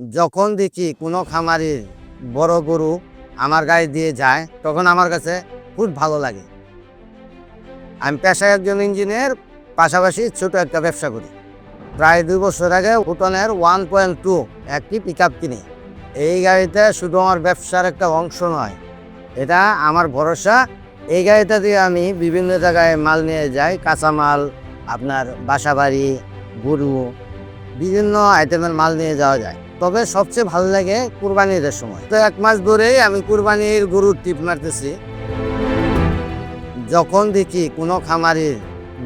যখন দেখি কোনো খামারির বড় গরু আমার গায়ে দিয়ে যায়, তখন আমার কাছে খুব ভালো লাগে। আমি পেশায় একজন ইঞ্জিনিয়ার, পাশাপাশি ছোট একটা ব্যবসা করি। প্রায় দুই বছর আগে উটনের ওয়ান পয়েন্ট টু একটি পিক আপ কিনি। এই গাড়িতে শুধু আমার ব্যবসার একটা অংশ নয়, এটা আমার ভরসা। এই গাড়িটা দিয়ে আমি বিভিন্ন জায়গায় মাল নিয়ে যাই, কাঁচামাল, আপনার বাসাবাড়ি, গরু, বিভিন্ন আইটেমের মাল নিয়ে যাওয়া যায়। তবে সবচেয়ে ভালো লাগে কুরবানির সময়। তো এক মাস ধরেই আমি কুরবানির গরুর টিপ মারতেছি। যখন দেখি কোনো খামারির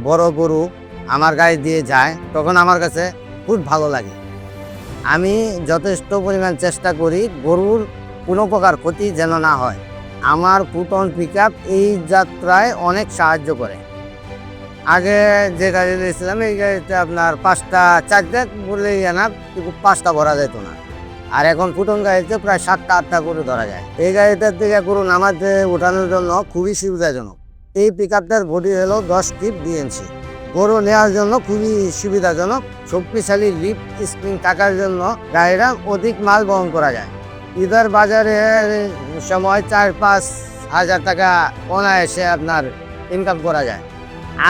বড় গরু আমার গায়ে দিয়ে যায়, তখন আমার কাছে খুব ভালো লাগে। আমি যথেষ্ট পরিমাণ চেষ্টা করি গরুর কোনো প্রকার ক্ষতি যেন না হয়। আমার পুটন পিক এই যাত্রায় অনেক সাহায্য করে। আগে যে গাড়ি নিয়েছিলাম, এই গাড়িতে আপনার পাঁচটা চারটে বললেই না, কিন্তু পাঁচটা ভরা যেত না। আর এখন ফুটন গাড়িতে প্রায় সাতটা, আটটা করে ধরা যায়। এই গাড়িটার থেকে গরু নামাতে ওঠানোর জন্য খুবই সুবিধাজনক। এই পিক আপটার বডি হলো দশ ফিট বিএনসি গরু নেওয়ার জন্য খুবই সুবিধাজনক। শক্তিশালী লিফট স্প্রিং থাকার জন্য গাড়িরা অধিক মাল বহন করা যায়। ঈদের বাজারে সময় চার পাঁচ হাজার টাকা অনায়াসে আপনার ইনকাম করা যায়।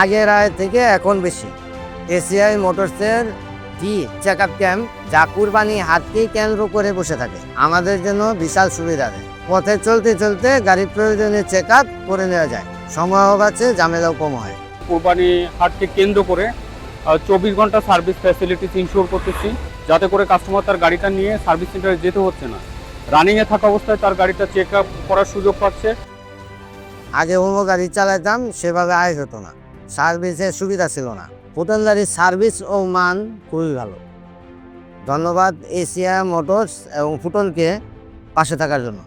আগের আয় থেকে এখন বেশি। এসিআই মোটরসের টি চেক আপ ক্যাম্প যা কুরবানি হাতকেই কেন্দ্র করে বসে থাকে? আমাদের জন্য বিশাল সুবিধা। দেয় পথে চলতে চলতে গাড়ির প্রয়োজনে চেক আপ করে নেওয়া যায়। সময়ও বাঁচে ঝামেলাও কম হয়। কোরবানি হাটকে কেন্দ্র করে চব্বিশ ঘণ্টা সার্ভিস ফ্যাসিলিটিস ইনশিওর করতেছি যাতে করে কাস্টমার তার গাড়িটা নিয়ে সার্ভিস সেন্টারে যেতে হচ্ছে না। রানিংয়ে থাকা অবস্থায় তার গাড়িটা চেক আপ করার সুযোগ পাচ্ছে। আগে অন্য গাড়ি চালাতাম সেভাবে আয় হতো না। সার্ভিসের সুবিধা ছিল না। পুতনদারির সার্ভিস ও মান খুবই ভালো। ধন্যবাদ এশিয়া মোটরস এবং ফুটনকে পাশে থাকার জন্য।